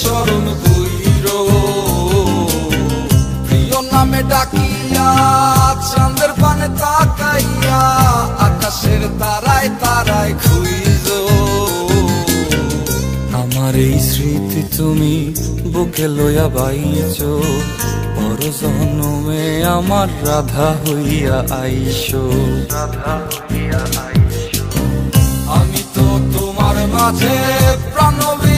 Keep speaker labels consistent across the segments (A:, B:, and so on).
A: স্মরণ কইর। প্রিয় নামে ডাকিয়া চাঁদের পানে তাকাইয়া আকাশের তারায় তারায় আমার এই স্মৃতি তুমি বুকে লইয়া বাইছ পর জন্মে আমার রাধা হইয়া আইসো। রাধা হইয়া আইসো। আমি তো তোমার মাঝে প্রাণ বিলাইছি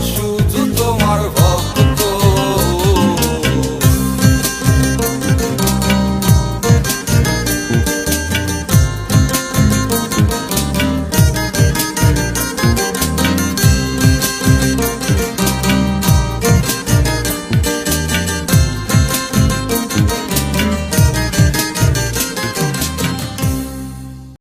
A: তুমি মোর